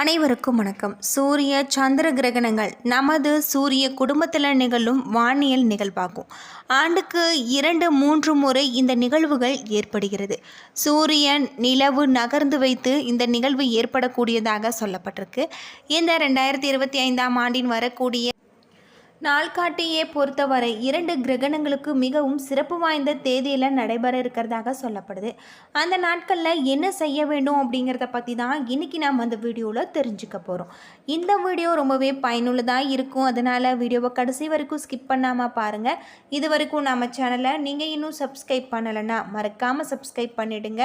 அனைவருக்கும் வணக்கம். சூரிய சந்திர கிரகணங்கள் நமது சூரிய குடும்பத்தில் நிகழும் வானியல் நிகழ்வாகும். ஆண்டுக்கு இரண்டு மூன்று முறை இந்த நிகழ்வுகள் ஏற்படுகிறது. சூரியன் நிலவு நகர்ந்து வைத்து இந்த நிகழ்வு ஏற்படக்கூடியதாக சொல்லப்பட்டிருக்கு. இந்த ரெண்டாயிரத்தி இருபத்தி ஐந்தாம் ஆண்டின் வரக்கூடிய நாள்காட்டியை பொறுத்தவரை இரண்டு கிரகணங்களுக்கு மிகவும் சிறப்பு வாய்ந்த தேதியில் நடைபெற இருக்கிறதாக சொல்லப்படுது. அந்த நாட்களில் என்ன செய்ய வேண்டும் அப்படிங்கிறத பற்றி தான் இன்றைக்கி நாம் அந்த வீடியோவில் தெரிஞ்சுக்க போகிறோம் இந்த வீடியோ ரொம்பவே பயனுள்ளதாக இருக்கும். அதனால் வீடியோவை கடைசி வரைக்கும் ஸ்கிப் பண்ணாமல் பாருங்கள் இது வரைக்கும் நம்ம சேனலை நீங்கள் இன்னும் சப்ஸ்கிரைப் பண்ணலைன்னா மறக்காமல் சப்ஸ்கிரைப் பண்ணிவிடுங்க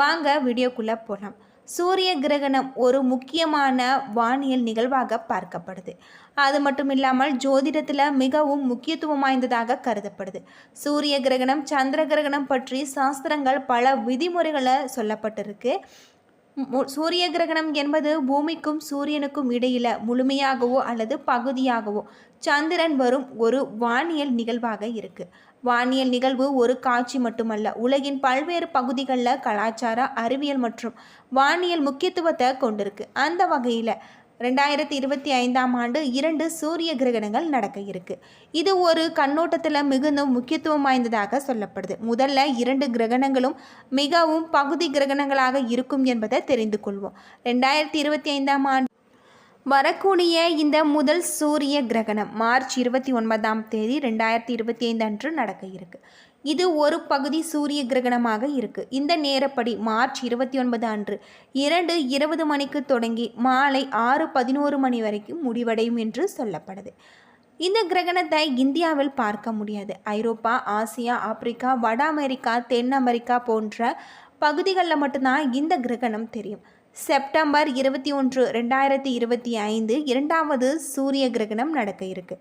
வாங்க வீடியோக்குள்ளே போகலாம் சூரிய கிரகணம் ஒரு முக்கியமான வானியல் நிகழ்வாக பார்க்கப்படுது. அது மட்டும் இல்லாமல் ஜோதிடத்தில் மிகவும் முக்கியத்துவம் வாய்ந்ததாக கருதப்படுது. சூரிய கிரகணம் சந்திர கிரகணம் பற்றி சாஸ்திரங்கள் பல விதிமுறைகளை சொல்லப்பட்டிருக்கு. சூரிய கிரகணம் என்பது பூமிக்கும் சூரியனுக்கும் இடையில முழுமையாகவோ அல்லது பகுதியாகவோ சந்திரன் வரும் ஒரு வானியல் நிகழ்வாக இருக்கு. வானியல் நிகழ்வு ஒரு காட்சி மட்டுமல்ல உலகின் பல்வேறு பகுதிகளில் கலாச்சார அறிவியல் மற்றும் வானியல் முக்கியத்துவத்தை கொண்டிருக்கு. அந்த வகையில் ரெண்டாயிரத்தி இருபத்தி ஐந்தாம் ஆண்டு இரண்டு சூரிய கிரகணங்கள் நடக்க இருக்கு. இது ஒரு கண்ணோட்டத்தில் மிகுந்த முக்கியத்துவம் வாய்ந்ததாக சொல்லப்படுது. முதல்ல இரண்டு கிரகணங்களும் மிகவும் பகுதி கிரகணங்களாக இருக்கும் என்பதை தெரிந்து கொள்வோம். ரெண்டாயிரத்தி இருபத்தி ஐந்தாம் ஆண்டு வரக்கூடிய இந்த முதல் சூரிய கிரகணம் மார்ச் இருபத்தி ஒன்பதாம் தேதி ரெண்டாயிரத்தி இருபத்தி ஐந்து அன்று நடக்க இருக்கு. இது ஒரு பகுதி சூரிய கிரகணமாக இருக்கு. இந்த நேரப்படி மார்ச் இருபத்தி ஒன்பது அன்று இரண்டு இருபது மணிக்கு தொடங்கி மாலை ஆறு பதினோரு மணி வரைக்கும் முடிவடையும் என்று சொல்லப்படுது. இந்த கிரகணத்தை இந்தியாவில் பார்க்க முடியாது. ஐரோப்பா ஆசியா ஆப்பிரிக்கா வட அமெரிக்கா தென் அமெரிக்கா போன்ற பகுதிகளில் மட்டும்தான் இந்த கிரகணம் தெரியும். செப்டம்பர் இருபத்தி ஒன்று ரெண்டாயிரத்தி இருபத்தி ஐந்து இரண்டாவது சூரிய கிரகணம் நடக்க இருக்கு.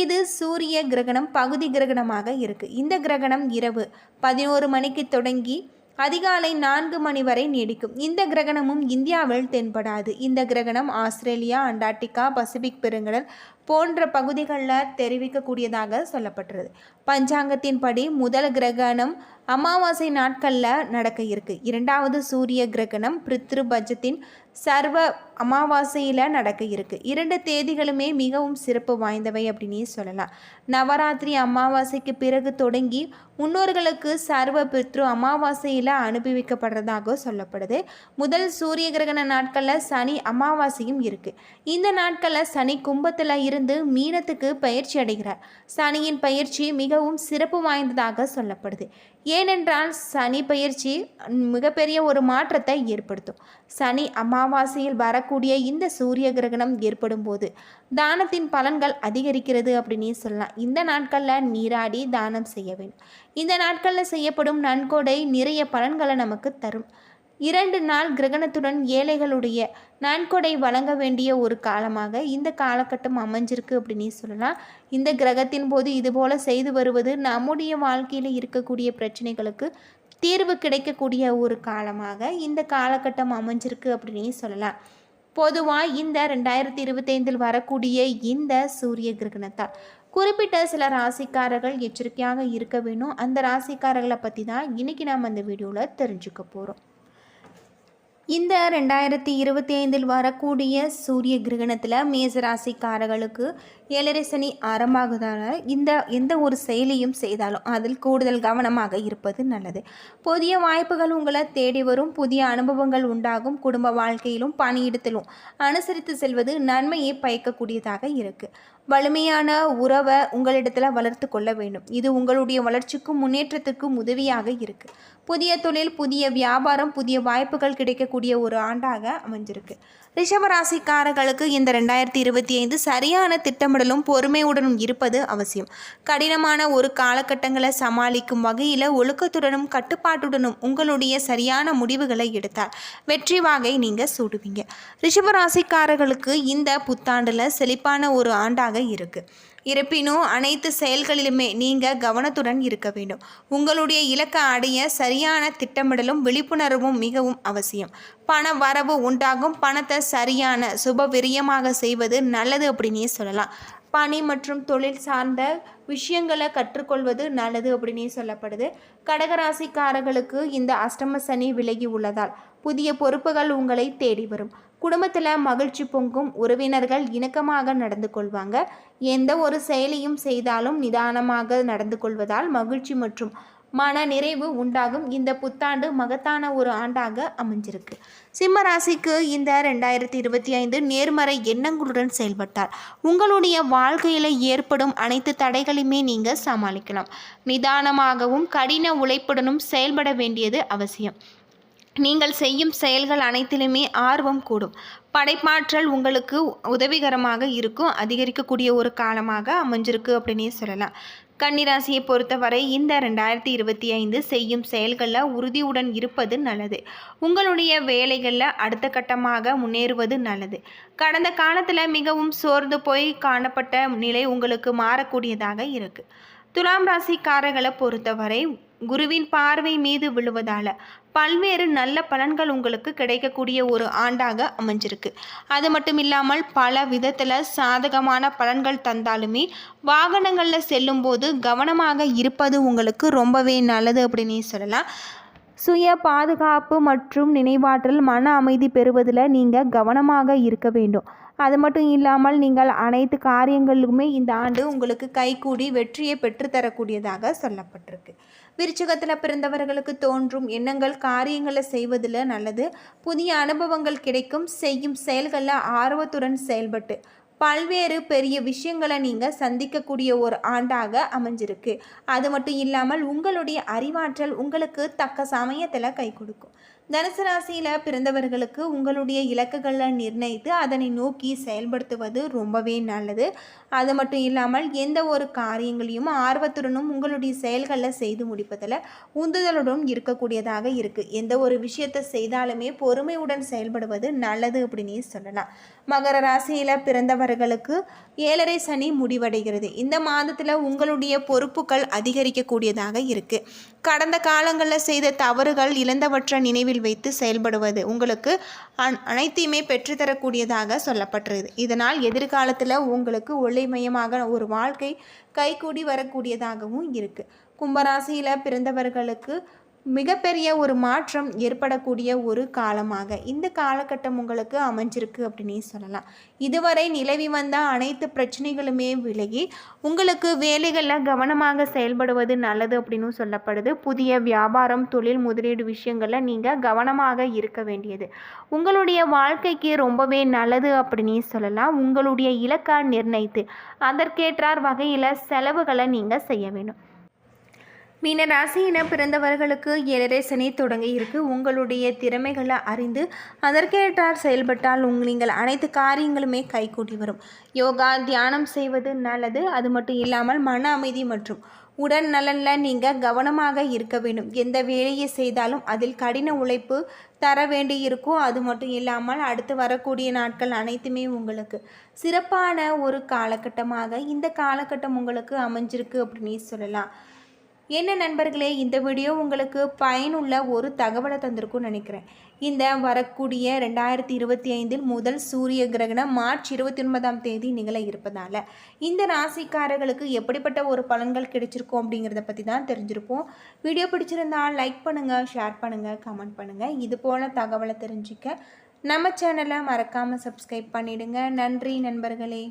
இது சூரிய கிரகணம் பகுதி கிரகணமாக இருக்கு. இந்த கிரகணம் இரவு பதினோரு மணிக்கு தொடங்கி அதிகாலை நான்கு மணி வரை நீடிக்கும். இந்த கிரகணமும் இந்தியாவில் தென்படாது. இந்த கிரகணம் ஆஸ்திரேலியா அண்டார்டிகா பசிபிக் பெருங்கடல் போன்ற பகுதிகளில் தெரிவிக்கக்கூடியதாக சொல்லப்பட்டுள்ளது. பஞ்சாங்கத்தின்படி முதல் கிரகணம் அமாவாசை நாட்களில் நடக்க இருக்கு. இரண்டாவது சூரிய கிரகணம் பித்ரு பட்சத்தின் சர்வ அமாவாசையில் நடக்க இருக்குது இரண்டு தேதிகளுமே மிகவும் சிறப்பு வாய்ந்தவை அப்படின்னே சொல்லலாம். நவராத்திரி அமாவாசைக்கு பிறகு தொடங்கி முன்னோர்களுக்கு சர்வ பித்ரு அமாவாசையில் அனுபவிக்கப்படுறதாக சொல்லப்படுது. முதல் சூரிய கிரகண நாட்களில் சனி அமாவாசையும் இருக்குது இந்த நாட்களில் சனி கும்பத்தில் இருந்து மீனத்துக்கு பயிற்சி அடைகிறார். சனியின் பயிற்சி மிகவும் சிறப்பு வாய்ந்ததாக சொல்லப்படுது. ஏனென்றால் சனி பயிற்சி மிகப்பெரிய ஒரு மாற்றத்தை ஏற்படுத்தும். சனி அமாவாசையில் வரக்கூடிய இந்த சூரிய கிரகணம் ஏற்படும் போது தானத்தின் பலன்கள் அதிகரிக்கிறது அப்படின்னு சொல்லலாம். இந்த நாட்களில் நீராடி தானம் செய்ய வேண்டும். இந்த நாட்களில் செய்யப்படும் நன்கொடை நிறைய பலன்களை நமக்கு தரும். இரண்டு நாள் கிரகணத்துடன் ஏழைகளுடைய நன்கொடை வழங்க வேண்டிய ஒரு காலமாக இந்த காலகட்டம் அமைஞ்சிருக்கு அப்படின்னு சொல்லலாம். இந்த கிரகத்தின் போது இதுபோல செய்து வருவது நம்முடைய வாழ்க்கையில் இருக்கக்கூடிய பிரச்சனைகளுக்கு தீர்வு கிடைக்கக்கூடிய ஒரு காலமாக இந்த காலகட்டம் அமைஞ்சிருக்கு அப்படின்னு சொல்லலாம். பொதுவாக இந்த ரெண்டாயிரத்தி இருபத்தைந்தில் வரக்கூடிய இந்த சூரிய கிரகணத்தால். குறிப்பிட்ட சில ராசிக்காரர்கள் எச்சரிக்கையாக இருக்க வேணும். அந்த ராசிக்காரர்களை பற்றி தான் இன்றைக்கி நாம் அந்த வீடியோவில் தெரிஞ்சுக்க போகிறோம் இந்த ரெண்டாயிரத்தி இருபத்தி ஐந்தில் வரக்கூடிய சூரிய கிரகணத்தில் மேசராசிக்காரர்களுக்கு ஏழரை சனி ஆரம்பமாகுதால இந்த எந்த ஒரு செயலையும் செய்தாலும் அதில் கூடுதல் கவனமாக இருப்பது நல்லது. புதிய வாய்ப்புகள் உங்களை தேடி வரும் புதிய அனுபவங்கள் உண்டாகும் குடும்ப வாழ்க்கையிலும் பணியிடத்திலும் அனுசரித்து செல்வது நன்மையை பயக்கக்கூடியதாக இருக்குது வலிமையான உறவை உங்களிடத்தில் வளர்த்து கொள்ள வேண்டும். இது உங்களுடைய வளர்ச்சிக்கும் முன்னேற்றத்துக்கும் உதவியாக இருக்குது புதிய தொழில் புதிய வியாபாரம் புதிய வாய்ப்புகள் கிடைக்கக்கூடிய ஒரு ஆண்டாக அமைஞ்சிருக்கு. ரிஷபராசிக்காரர்களுக்கு இந்த ரெண்டாயிரத்தி இருபத்தி ஐந்து சரியான திட்டமிடலும் பொறுமையுடனும் இருப்பது அவசியம். கடினமான ஒரு காலகட்டங்களை சமாளிக்கும் வகையில் ஒழுக்கத்துடனும் கட்டுப்பாட்டுடனும் உங்களுடைய சரியான முடிவுகளை எடுத்தால் வெற்றி வாகை நீங்கள் சூடுவீங்க. ரிஷபராசிக்காரர்களுக்கு இந்த புத்தாண்டில் செழிப்பான ஒரு ஆண்டாக இருக்குது இருப்பினும் அனைத்து செயல்களிலுமே நீங்கள் கவனத்துடன் இருக்க வேண்டும். உங்களுடைய இலக்கை அடைய சரியான திட்டமிடலும் விழிப்புணர்வும் மிகவும் அவசியம். பண வரவு உண்டாகும். பணத்தை சரியான சுபவிரியமாக செய்வது நல்லது அப்படின்னே சொல்லலாம். பணி மற்றும் தொழில் சார்ந்த விஷயங்களை கற்றுக்கொள்வது நல்லது அப்படின்னே சொல்லப்படுது. கடகராசிக்காரர்களுக்கு இந்த அஷ்டம சனி விலகி உள்ளதால் புதிய பொறுப்புகள் உங்களை தேடி வரும். குடும்பத்தில் மகிழ்ச்சி பொங்கும் உறவினர்கள் இணக்கமாக நடந்து கொள்வாங்க. எந்த ஒரு செயலையும் செய்தாலும் நிதானமாக நடந்து கொள்வதால் மகிழ்ச்சி மற்றும் மன நிறைவு உண்டாகும். இந்த புத்தாண்டு மகத்தான ஒரு ஆண்டாக அமைஞ்சிருக்கு. சிம்ம ராசிக்கு இந்த ரெண்டாயிரத்தி இருபத்தி ஐந்து நேர்மறை எண்ணங்களுடன் செயல்பட்டார் உங்களுடைய வாழ்க்கையில் ஏற்படும் அனைத்து தடைகளையுமே நீங்கள் சமாளிக்கலாம். நிதானமாகவும் கடின உழைப்புடனும் செயல்பட வேண்டியது அவசியம். நீங்கள் செய்யும் செயல்கள் அனைத்திலுமே ஆர்வம் கூடும். படைப்பாற்றல் உங்களுக்கு உதவிகரமாக இருக்கும். அதிகரிக்கக்கூடிய ஒரு காலமாக அமைஞ்சிருக்கு அப்படின்னே சொல்லலாம். கன்னிராசியை பொறுத்தவரை இந்த ரெண்டாயிரத்தி இருபத்தி ஐந்து செய்யும் செயல்களில் உறுதியுடன் இருப்பது நல்லது. உங்களுடைய வேலைகளில் அடுத்த கட்டமாக முன்னேறுவது நல்லது. கடந்த காலத்தில் மிகவும் சோர்ந்து போய் காணப்பட்ட நிலை உங்களுக்கு மாறக்கூடியதாக இருக்குது துலாம் ராசிக்காரர்களை பொறுத்தவரை குருவின் பார்வை மீது விழுவதால் பல்வேறு நல்ல பலன்கள் உங்களுக்கு கிடைக்கக்கூடிய ஒரு ஆண்டாக அமைஞ்சிருக்கு. அது மட்டும் இல்லாமல் பல விதத்தில் சாதகமான பலன்கள் தந்தாலுமே வாகனங்களில் செல்லும்போது கவனமாக இருப்பது உங்களுக்கு ரொம்பவே நல்லது அப்படின்னு சொல்லலாம். சுய பாதுகாப்பு மற்றும் நினைவாற்றல் மன அமைதி பெறுவதில் நீங்கள் கவனமாக இருக்க வேண்டும். அது மட்டும் இல்லாமல் நீங்கள் அனைத்து காரியங்களுமே இந்த ஆண்டு உங்களுக்கு கைகூடி வெற்றியை பெற்றுத்தரக்கூடியதாக சொல்லப்பட்டிருக்கு. விருச்சகத்தில் பிறந்தவர்களுக்கு தோன்றும் எண்ணங்கள் காரியங்களை செய்வதில் நல்லது. புதிய அனுபவங்கள் கிடைக்கும். செய்யும் செயல்களில் ஆர்வத்துடன் செயல்பட்டு பல்வேறு பெரிய விஷயங்களை நீங்கள் சந்திக்கக்கூடிய ஒரு ஆண்டாக அமைஞ்சிருக்கு. அது மட்டும் இல்லாமல் உங்களுடைய அறிவாற்றல் உங்களுக்கு தக்க சமயத்தில் கை கொடுக்கும். தனுசு ராசியில் பிறந்தவர்களுக்கு உங்களுடைய இலக்குகளை நிர்ணயித்து அதனை நோக்கி செயல்படுத்துவது ரொம்பவே நல்லது. அது மட்டும் இல்லாமல் எந்த ஒரு காரியங்களையும் ஆர்வத்துடனும் உங்களுடைய செயல்களை செய்து முடிப்பதில் உந்துதலுடன் இருக்கக்கூடியதாக இருக்குது எந்த ஒரு விஷயத்தை செய்தாலுமே பொறுமையுடன் செயல்படுவது நல்லது அப்படின்னே சொல்லலாம். மகர ராசியில் பிறந்தவர்களுக்கு ஏழரை சனி முடிவடைகிறது. இந்த மாதத்தில் உங்களுடைய பொறுப்புகள் அதிகரிக்கக்கூடியதாக இருக்குது கடந்த காலங்களில் செய்த தவறுகள் இழந்தவற்றை நினைவில் வைத்து செயல்படுவது உங்களுக்கு அனைத்தையுமே பெற்றுத்தரக்கூடியதாக சொல்லப்பட்டுருது. இதனால் எதிர்காலத்தில் உங்களுக்கு ஒளிமயமாக ஒரு வாழ்க்கை கைகூடி வரக்கூடியதாகவும் இருக்குது கும்பராசியில் பிறந்தவர்களுக்கு மிகப்பெரிய ஒரு மாற்றம் ஏற்படக்கூடிய ஒரு காலமாக. இந்த காலகட்டம் உங்களுக்கு அமைஞ்சிருக்கு அப்படின்னே சொல்லலாம். இதுவரை நிலவி வந்த அனைத்து பிரச்சனைகளுமே விலகி உங்களுக்கு வேலைகளில் கவனமாக செயல்படுவது நல்லது அப்படின்னு சொல்லப்படுது. புதிய வியாபாரம் தொழில் முதலீடு விஷயங்களில் நீங்கள் கவனமாக இருக்க வேண்டியது. உங்களுடைய வாழ்க்கைக்கு ரொம்பவே நல்லது அப்படின்னே சொல்லலாம். உங்களுடைய இலக்கை நிர்ணயித்து அதற்கேற்றார் வகையில் செலவுகளை நீங்கள் செய்ய வேண்டும். மீன ராசியின பிறந்தவர்களுக்கு ஏழரை சனி தொடங்கி இருக்கு. உங்களுடைய திறமைகளை அறிந்து அதற்கேற்றார் செயல்பட்டால் உங் நீங்கள் அனைத்து காரியங்களுமே கைகூட்டி வரும். யோகா தியானம் செய்வது நல்லது. அது மட்டும் இல்லாமல் மன அமைதி மற்றும் உடல் நலனில் நீங்கள் கவனமாக இருக்க வேண்டும். எந்த வேலையை செய்தாலும் அதில் கடின உழைப்பு தர வேண்டி இருக்கும். அது மட்டும் இல்லாமல் அடுத்து வரக்கூடிய நாட்கள் அனைத்துமே உங்களுக்கு சிறப்பான ஒரு காலகட்டமாக இந்த காலகட்டம் உங்களுக்கு அமைஞ்சிருக்கு அப்படின்னு சொல்லலாம். என்ன நண்பர்களே இந்த வீடியோ உங்களுக்கு பயனுள்ள ஒரு தகவலை தந்திருக்கும்னு நினைக்கிறேன். இந்த வரக்கூடிய ரெண்டாயிரத்தி இருபத்தி ஐந்தில் முதல் சூரிய கிரகணம் மார்ச் இருபத்தி ஒன்பதாம் தேதி நிகழ இருப்பதால் இந்த ராசிக்காரர்களுக்கு எப்படிப்பட்ட ஒரு பலன்கள் கிடைச்சிருக்கும் அப்படிங்கிறத பற்றி தான் தெரிஞ்சிருப்போம். வீடியோ பிடிச்சிருந்தால் லைக் பண்ணுங்கள் ஷேர் பண்ணுங்கள் கமெண்ட் பண்ணுங்கள் இது போல் தகவலை தெரிஞ்சிக்க நம்ம சேனலை மறக்காமல் சப்ஸ்கிரைப் பண்ணிவிடுங்க நன்றி நண்பர்களே.